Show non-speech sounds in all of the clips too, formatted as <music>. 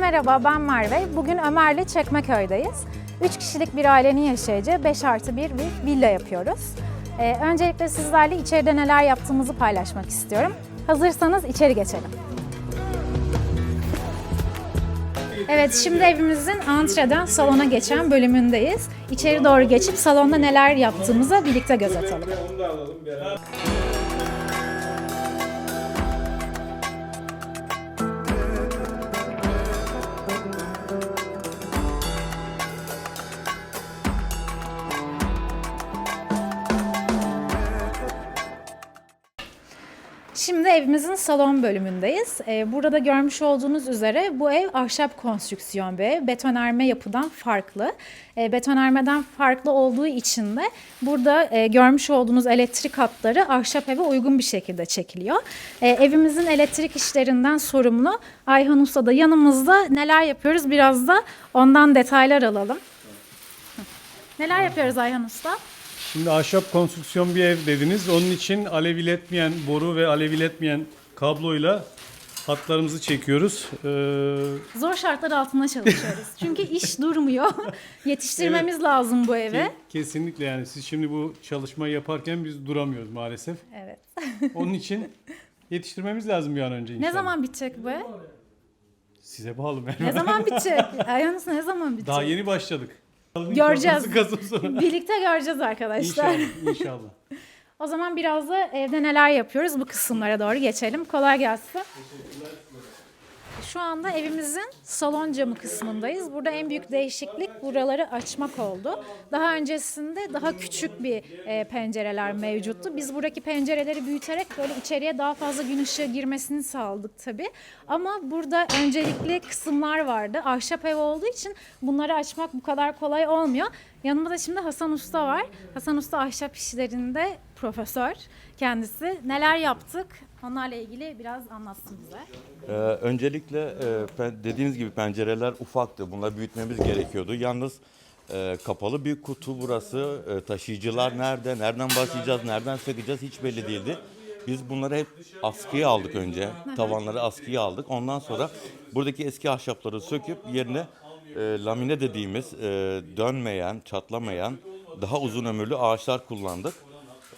Merhaba, ben Merve. Bugün Ömer'le Çekmeköy'deyiz. 3 kişilik bir ailenin yaşayacağı 5 artı 1 bir villa yapıyoruz. Ee, öncelikle sizlerle içeride neler yaptığımızı paylaşmak istiyorum. Hazırsanız içeri geçelim. Evet, şimdi evimizin antreden salona geçen bölümündeyiz. İçeri doğru geçip salonda neler yaptığımızı birlikte göz atalım. Şimdi evimizin salon bölümündeyiz. Ee, Burada görmüş olduğunuz üzere bu ev ahşap konstrüksiyon bir. Betonarme yapıdan farklı. Ee, Betonarmeden farklı olduğu için de burada e, görmüş olduğunuz elektrik hatları ahşap eve uygun bir şekilde çekiliyor. Ee, Evimizin elektrik işlerinden sorumlu Ayhan Usta da yanımızda. Neler yapıyoruz biraz da ondan detaylar alalım. Neler yapıyoruz Ayhan Usta? Şimdi ahşap konstrüksiyon bir ev dediniz. Onun için alev iletmeyen boru ve alev iletmeyen kabloyla hatlarımızı çekiyoruz. Ee, Zor şartlar altında çalışıyoruz. <laughs> Çünkü iş durmuyor. Yetiştirmemiz lazım bu eve. ke- kesinlikle yani siz şimdi bu çalışmayı yaparken biz duramıyoruz maalesef. Evet. Onun için yetiştirmemiz lazım bir an önce inşallah. Ne zaman bitecek bu ev? Size bağlı ben. Ne zaman <laughs> bitecek? Ayhanus ne zaman bitecek? Daha yeni başladık. Göreceğiz. Kasım sonu. <laughs> Birlikte göreceğiz arkadaşlar. İnşallah, inşallah. <laughs> O zaman biraz da evde neler yapıyoruz bu kısımlara doğru geçelim. Kolay gelsin. Şu anda evimizin salon camı kısmındayız. Burada en büyük değişiklik buraları açmak oldu. Daha öncesinde daha küçük bir e, pencereler mevcuttu. Biz buradaki pencereleri büyüterek böyle içeriye daha fazla gün ışığı girmesini sağladık tabii. Ama burada öncelikli kısımlar vardı. Ahşap ev olduğu için bunları açmak bu kadar kolay olmuyor. Yanımda da şimdi Hasan Usta var. Hasan Usta ahşap işlerinde profesör kendisi. Neler yaptık? Onlarla ilgili biraz anlatsın bize. Ee, öncelikle e, dediğiniz gibi pencereler ufaktı. Bunları büyütmemiz gerekiyordu. Yalnız e, kapalı bir kutu burası. E, taşıyıcılar nerede? Nereden başlayacağız? Nereden sökeceğiz? Hiç belli değildi. Biz bunları hep askıya aldık önce. Tavanları askıya aldık. Ondan sonra buradaki eski ahşapları söküp yerine e, lamine dediğimiz e, dönmeyen, çatlamayan, daha uzun ömürlü ağaçlar kullandık.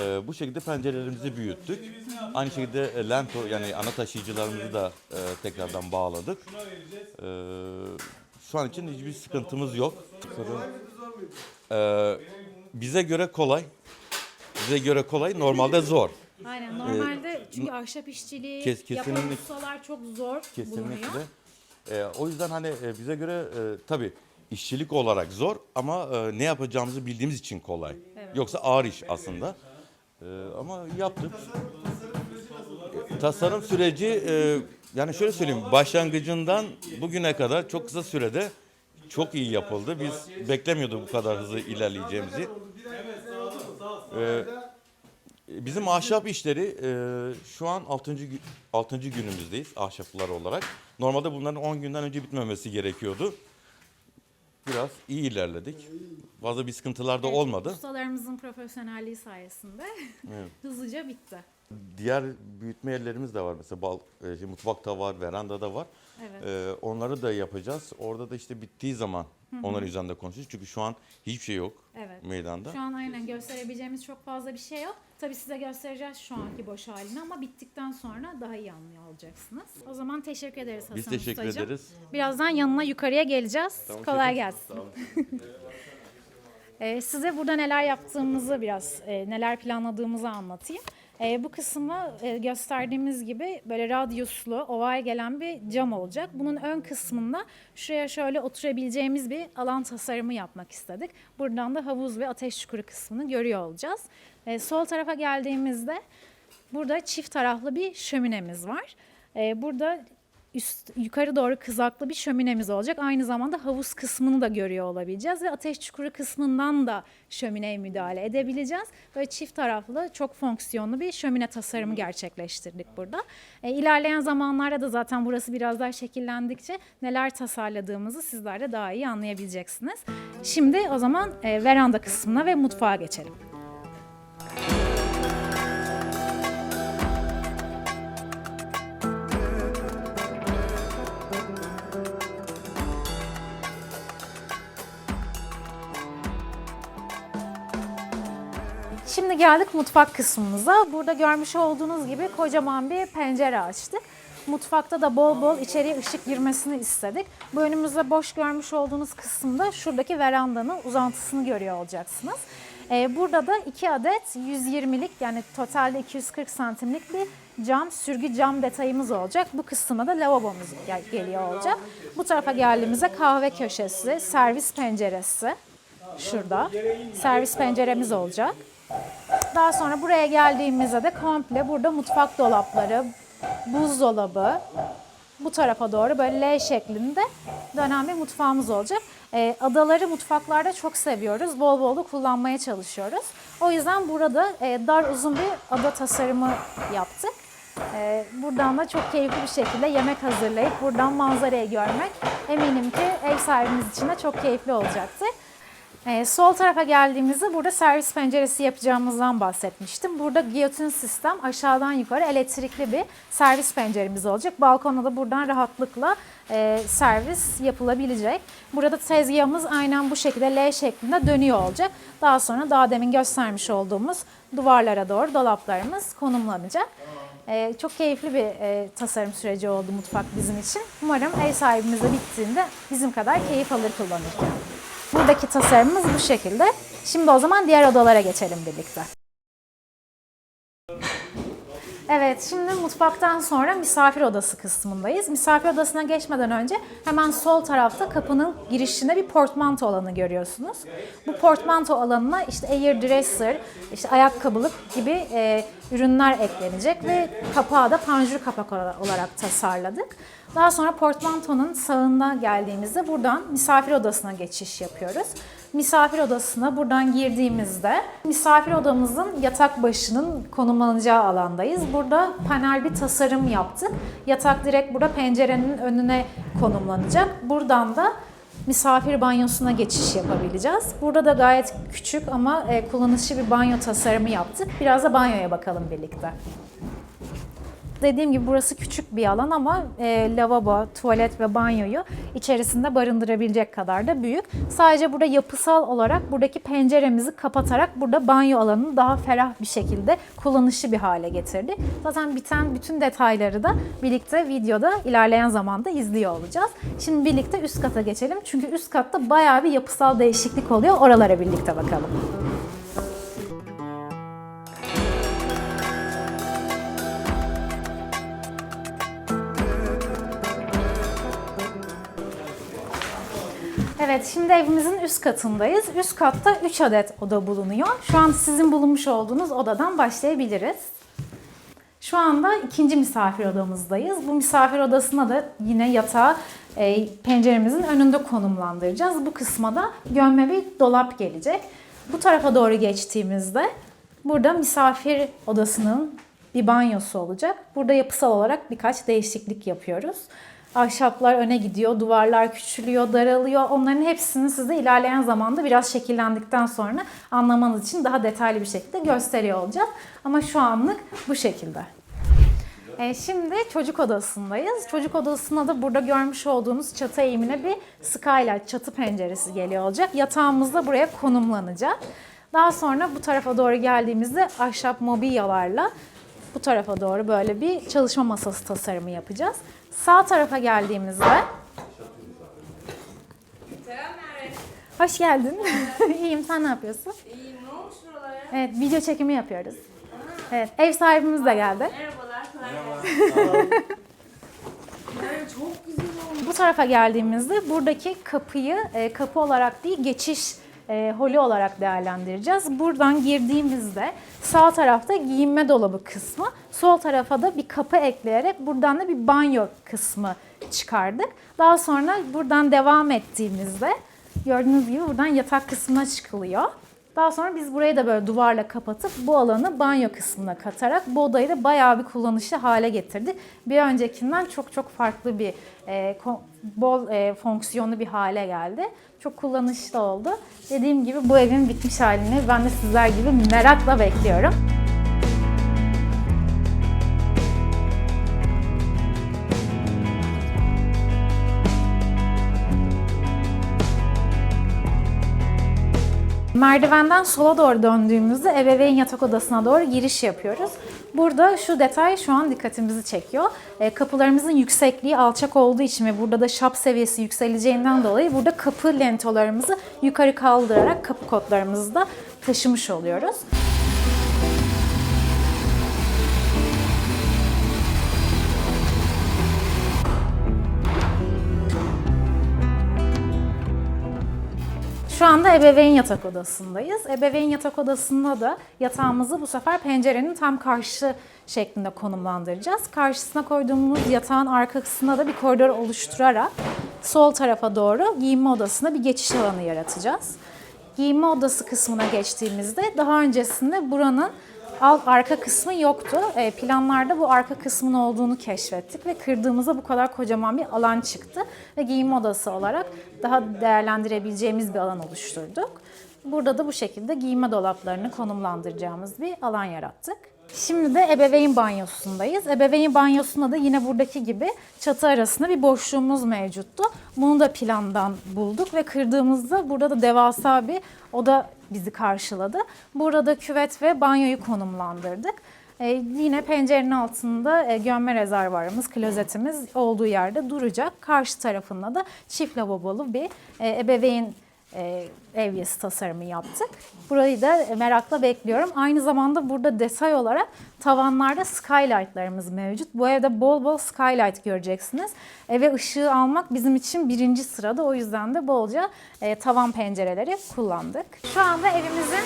Ee, bu şekilde pencerelerimizi büyüttük. Aynı şekilde e, lento yani ana taşıyıcılarımızı da e, tekrardan bağladık. Ee, şu an için hiçbir sıkıntımız yok. Ee, bize göre kolay. Bize göre kolay, normalde zor. Aynen normalde çünkü ahşap işçiliği kes- yapan kesinlikle- ustalar çok zor Kesinlikle. Ee, o yüzden hani e, bize göre e, tabii işçilik olarak zor ama e, ne yapacağımızı bildiğimiz için kolay. Yoksa ağır iş aslında. Ee, ama yaptık. E, Tasarım süreci e, yani şöyle söyleyeyim başlangıcından bugüne kadar çok kısa sürede çok iyi yapıldı. Biz beklemiyorduk bu kadar hızlı ilerleyeceğimizi. Ee, Bizim ahşap işleri e, şu an 6. 6. günümüzdeyiz ahşaplar olarak. Normalde bunların 10 günden önce bitmemesi gerekiyordu. Biraz iyi ilerledik. Fazla bir sıkıntılar da Evet, olmadı. Ustalarımızın profesyonelliği sayesinde <laughs> Evet. hızlıca bitti. Diğer büyütme yerlerimiz de var. Mesela bal, e, şey, mutfakta var, verandada var. Evet. E, onları da yapacağız. Orada da işte bittiği zaman onların üzerinde konuşacağız. Çünkü şu an hiçbir şey yok Evet. meydanda. Şu an aynen gösterebileceğimiz çok fazla bir şey yok. Tabii size göstereceğiz şu anki boş halini ama bittikten sonra daha iyi anlıyor olacaksınız. O zaman teşekkür ederiz Hasan Biz teşekkür Ustacığım. ederiz. Birazdan yanına yukarıya geleceğiz. Tamam, Kolay şefim. gelsin. Olun. <laughs> Ee, size burada neler yaptığımızı biraz, e, neler planladığımızı anlatayım. E, bu kısmı e, gösterdiğimiz gibi böyle radyuslu, oval gelen bir cam olacak. Bunun ön kısmında şuraya şöyle oturabileceğimiz bir alan tasarımı yapmak istedik. Buradan da havuz ve ateş çukuru kısmını görüyor olacağız. E, sol tarafa geldiğimizde burada çift taraflı bir şöminemiz var. E, burada üst yukarı doğru kızaklı bir şöminemiz olacak. Aynı zamanda havuz kısmını da görüyor olabileceğiz ve ateş çukuru kısmından da şömineye müdahale edebileceğiz. Böyle çift taraflı çok fonksiyonlu bir şömine tasarımı gerçekleştirdik burada. E, ilerleyen zamanlarda da zaten burası biraz daha şekillendikçe neler tasarladığımızı sizler de daha iyi anlayabileceksiniz. Şimdi o zaman e, veranda kısmına ve mutfağa geçelim. Şimdi geldik mutfak kısmımıza. Burada görmüş olduğunuz gibi kocaman bir pencere açtık. Mutfakta da bol bol içeriye ışık girmesini istedik. Bu önümüzde boş görmüş olduğunuz kısımda şuradaki verandanın uzantısını görüyor olacaksınız. Ee, burada da 2 adet 120'lik yani totalde 240 santimlik bir cam, sürgü cam detayımız olacak. Bu kısma da lavabomuz gel- geliyor olacak. Bu tarafa geldiğimizde kahve köşesi, servis penceresi şurada. Servis penceremiz olacak. Daha sonra buraya geldiğimizde de komple burada mutfak dolapları, buzdolabı, bu tarafa doğru böyle L şeklinde dönen bir mutfağımız olacak. Ee, adaları mutfaklarda çok seviyoruz. Bol bol da kullanmaya çalışıyoruz. O yüzden burada e, dar uzun bir ada tasarımı yaptık. Ee, buradan da çok keyifli bir şekilde yemek hazırlayıp buradan manzarayı görmek eminim ki ev sahibimiz için de çok keyifli olacaktır. Ee, sol tarafa geldiğimizde burada servis penceresi yapacağımızdan bahsetmiştim. Burada giyotin sistem aşağıdan yukarı elektrikli bir servis penceremiz olacak. Balkona da buradan rahatlıkla e, servis yapılabilecek. Burada tezgahımız aynen bu şekilde L şeklinde dönüyor olacak. Daha sonra daha demin göstermiş olduğumuz duvarlara doğru dolaplarımız konumlanacak. Ee, çok keyifli bir e, tasarım süreci oldu mutfak bizim için. Umarım ev sahibimiz de bittiğinde bizim kadar keyif alır kullanırken. Buradaki tasarımımız bu şekilde. Şimdi o zaman diğer odalara geçelim birlikte. Evet, şimdi mutfaktan sonra misafir odası kısmındayız. Misafir odasına geçmeden önce hemen sol tarafta kapının girişinde bir portmanto alanı görüyorsunuz. Bu portmanto alanına işte air dresser, işte ayakkabılık gibi e, ürünler eklenecek ve kapağı da panjur kapak olarak tasarladık. Daha sonra portmantonun sağında geldiğimizde buradan misafir odasına geçiş yapıyoruz. Misafir odasına buradan girdiğimizde misafir odamızın yatak başının konumlanacağı alandayız. Burada panel bir tasarım yaptık. Yatak direkt burada pencerenin önüne konumlanacak. Buradan da misafir banyosuna geçiş yapabileceğiz. Burada da gayet küçük ama e, kullanışlı bir banyo tasarımı yaptık. Biraz da banyoya bakalım birlikte. Dediğim gibi burası küçük bir alan ama e, lavabo, tuvalet ve banyoyu içerisinde barındırabilecek kadar da büyük. Sadece burada yapısal olarak buradaki penceremizi kapatarak burada banyo alanını daha ferah bir şekilde kullanışlı bir hale getirdi. Zaten biten bütün detayları da birlikte videoda ilerleyen zamanda izliyor olacağız. Şimdi birlikte üst kata geçelim. Çünkü üst katta bayağı bir yapısal değişiklik oluyor. Oralara birlikte bakalım. Evet, şimdi evimizin üst katındayız. Üst katta 3 adet oda bulunuyor. Şu an sizin bulunmuş olduğunuz odadan başlayabiliriz. Şu anda ikinci misafir odamızdayız. Bu misafir odasına da yine yatağı e, penceremizin önünde konumlandıracağız. Bu kısma da gömme bir dolap gelecek. Bu tarafa doğru geçtiğimizde burada misafir odasının bir banyosu olacak. Burada yapısal olarak birkaç değişiklik yapıyoruz. Ahşaplar öne gidiyor, duvarlar küçülüyor, daralıyor. Onların hepsini size ilerleyen zamanda biraz şekillendikten sonra anlamanız için daha detaylı bir şekilde gösteriyor olacağız. Ama şu anlık bu şekilde. E, şimdi çocuk odasındayız. Çocuk odasına da burada görmüş olduğunuz çatı eğimine bir skylight, çatı penceresi geliyor olacak. Yatağımız da buraya konumlanacak. Daha sonra bu tarafa doğru geldiğimizde ahşap mobilyalarla bu tarafa doğru böyle bir çalışma masası tasarımı yapacağız. Sağ tarafa geldiğimizde Hoş geldin. <laughs> İyiyim, sen ne yapıyorsun? İyiyim, ne olmuş buralara? Evet, video çekimi yapıyoruz. Evet, ev sahibimiz de geldi. Merhabalar. Evet, çok güzel olmuş. Bu tarafa geldiğimizde buradaki kapıyı e, kapı olarak değil geçiş e, holü olarak değerlendireceğiz. Buradan girdiğimizde sağ tarafta giyinme dolabı kısmı, sol tarafa da bir kapı ekleyerek buradan da bir banyo kısmı çıkardık. Daha sonra buradan devam ettiğimizde gördüğünüz gibi buradan yatak kısmına çıkılıyor. Daha sonra biz burayı da böyle duvarla kapatıp bu alanı banyo kısmına katarak bu odayı da bayağı bir kullanışlı hale getirdik. Bir öncekinden çok çok farklı bir e, bol e, fonksiyonlu bir hale geldi. Çok kullanışlı oldu. Dediğim gibi bu evin bitmiş halini ben de sizler gibi merakla bekliyorum. Merdivenden sola doğru döndüğümüzde ebeveyn yatak odasına doğru giriş yapıyoruz. Burada şu detay şu an dikkatimizi çekiyor. E, kapılarımızın yüksekliği alçak olduğu için ve burada da şap seviyesi yükseleceğinden dolayı burada kapı lentolarımızı yukarı kaldırarak kapı kodlarımızı da taşımış oluyoruz. Şu anda ebeveyn yatak odasındayız. Ebeveyn yatak odasında da yatağımızı bu sefer pencerenin tam karşı şeklinde konumlandıracağız. Karşısına koyduğumuz yatağın arka kısmında da bir koridor oluşturarak sol tarafa doğru giyinme odasına bir geçiş alanı yaratacağız. Giyinme odası kısmına geçtiğimizde daha öncesinde buranın alt arka kısmı yoktu. E, planlarda bu arka kısmın olduğunu keşfettik ve kırdığımızda bu kadar kocaman bir alan çıktı ve giyinme odası olarak daha değerlendirebileceğimiz bir alan oluşturduk. Burada da bu şekilde giyinme dolaplarını konumlandıracağımız bir alan yarattık. Şimdi de ebeveyn banyosundayız. Ebeveyn banyosunda da yine buradaki gibi çatı arasında bir boşluğumuz mevcuttu. Bunu da plandan bulduk ve kırdığımızda burada da devasa bir oda bizi karşıladı. Burada küvet ve banyoyu konumlandırdık. Ee, yine pencerenin altında e, gömme rezervuarımız, klozetimiz olduğu yerde duracak. Karşı tarafında da çift lavabolu bir e, ebeveyn e, evyesi tasarımı yaptık. Burayı da merakla bekliyorum. Aynı zamanda burada detay olarak tavanlarda skylightlarımız mevcut. Bu evde bol bol skylight göreceksiniz. Eve ışığı almak bizim için birinci sırada. O yüzden de bolca e, tavan pencereleri kullandık. Şu anda evimizin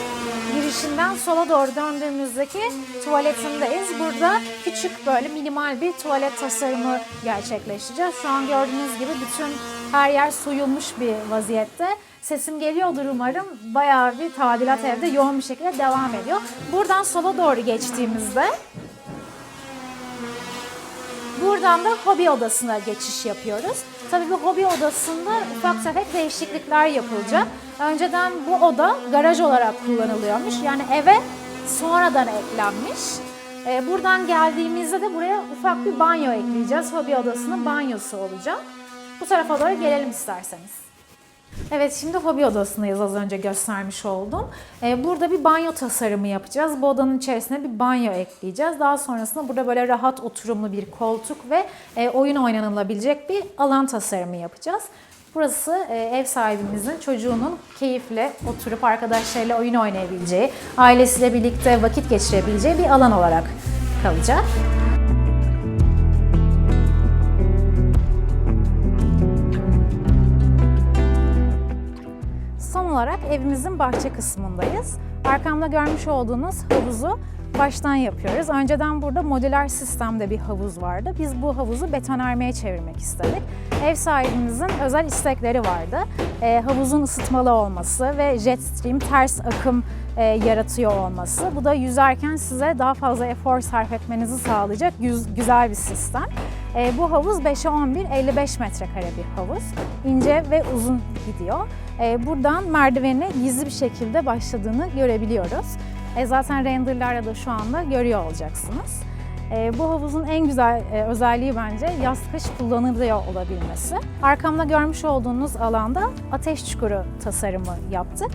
girişinden sola doğru döndüğümüzdeki tuvaletindeyiz. Burada küçük böyle minimal bir tuvalet tasarımı gerçekleştireceğiz. Şu an gördüğünüz gibi bütün her yer soyulmuş bir vaziyette. Sesim geliyordur umarım. Bayağı bir tadilat evde yoğun bir şekilde devam ediyor. Buradan sola doğru geçtiğimizde Buradan da hobi odasına geçiş yapıyoruz. Tabii bu hobi odasında ufak tefek değişiklikler yapılacak. Önceden bu oda garaj olarak kullanılıyormuş. Yani eve sonradan eklenmiş. Ee, buradan geldiğimizde de buraya ufak bir banyo ekleyeceğiz. Hobi odasının banyosu olacak. Bu tarafa doğru gelelim isterseniz. Evet şimdi hobi odasındayız az önce göstermiş oldum. Ee, burada bir banyo tasarımı yapacağız. Bu odanın içerisine bir banyo ekleyeceğiz. Daha sonrasında burada böyle rahat oturumlu bir koltuk ve e, oyun oynanılabilecek bir alan tasarımı yapacağız. Burası e, ev sahibimizin çocuğunun keyifle oturup arkadaşlarıyla oyun oynayabileceği, ailesiyle birlikte vakit geçirebileceği bir alan olarak kalacak. Olarak evimizin bahçe kısmındayız. Arkamda görmüş olduğunuz havuzu baştan yapıyoruz. Önceden burada modüler sistemde bir havuz vardı. Biz bu havuzu betonarmeye çevirmek istedik. Ev sahibimizin özel istekleri vardı. Ee, havuzun ısıtmalı olması ve jet stream ters akım e, yaratıyor olması. Bu da yüzerken size daha fazla efor sarf etmenizi sağlayacak yüz- güzel bir sistem. E, bu havuz 5'e 11, 55 metrekare bir havuz. İnce ve uzun gidiyor. E, buradan merdiveni gizli bir şekilde başladığını görebiliyoruz. E, zaten renderlarda da şu anda görüyor olacaksınız. E, bu havuzun en güzel e, özelliği bence yaz kış kullanılıyor olabilmesi. Arkamda görmüş olduğunuz alanda ateş çukuru tasarımı yaptık.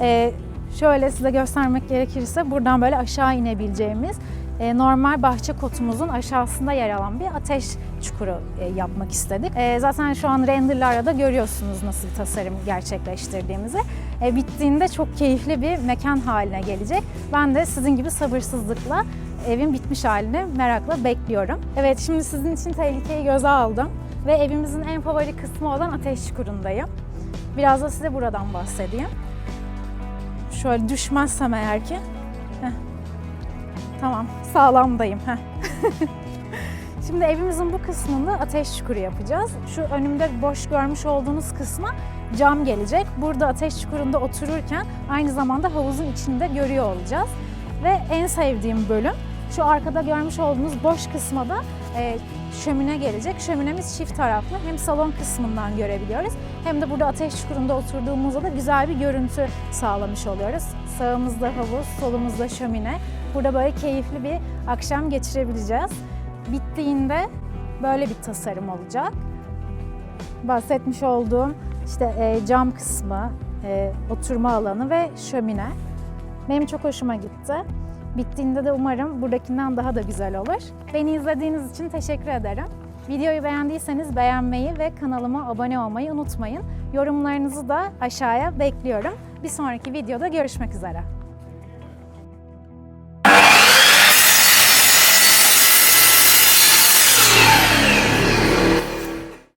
E, şöyle size göstermek gerekirse buradan böyle aşağı inebileceğimiz normal bahçe kotumuzun aşağısında yer alan bir ateş çukuru e, yapmak istedik. E, zaten şu an renderlarda da görüyorsunuz nasıl tasarım gerçekleştirdiğimizi. E, bittiğinde çok keyifli bir mekan haline gelecek. Ben de sizin gibi sabırsızlıkla evin bitmiş halini merakla bekliyorum. Evet şimdi sizin için tehlikeyi göze aldım ve evimizin en favori kısmı olan ateş çukurundayım. Biraz da size buradan bahsedeyim. Şöyle düşmezsem eğer ki. Heh. Tamam, sağlamdayım. <laughs> Şimdi evimizin bu kısmında ateş çukuru yapacağız. Şu önümde boş görmüş olduğunuz kısma cam gelecek. Burada ateş çukurunda otururken aynı zamanda havuzun içinde görüyor olacağız. Ve en sevdiğim bölüm şu arkada görmüş olduğunuz boş kısma da e, şömine gelecek. Şöminemiz çift taraflı. Hem salon kısmından görebiliyoruz hem de burada ateş çukurunda oturduğumuzda da güzel bir görüntü sağlamış oluyoruz. Sağımızda havuz, solumuzda şömine. Burada böyle keyifli bir akşam geçirebileceğiz. Bittiğinde böyle bir tasarım olacak. Bahsetmiş olduğum işte e, cam kısmı, e, oturma alanı ve şömine. Benim çok hoşuma gitti. Bittiğinde de umarım buradakinden daha da güzel olur. Beni izlediğiniz için teşekkür ederim. Videoyu beğendiyseniz beğenmeyi ve kanalıma abone olmayı unutmayın. Yorumlarınızı da aşağıya bekliyorum. Bir sonraki videoda görüşmek üzere.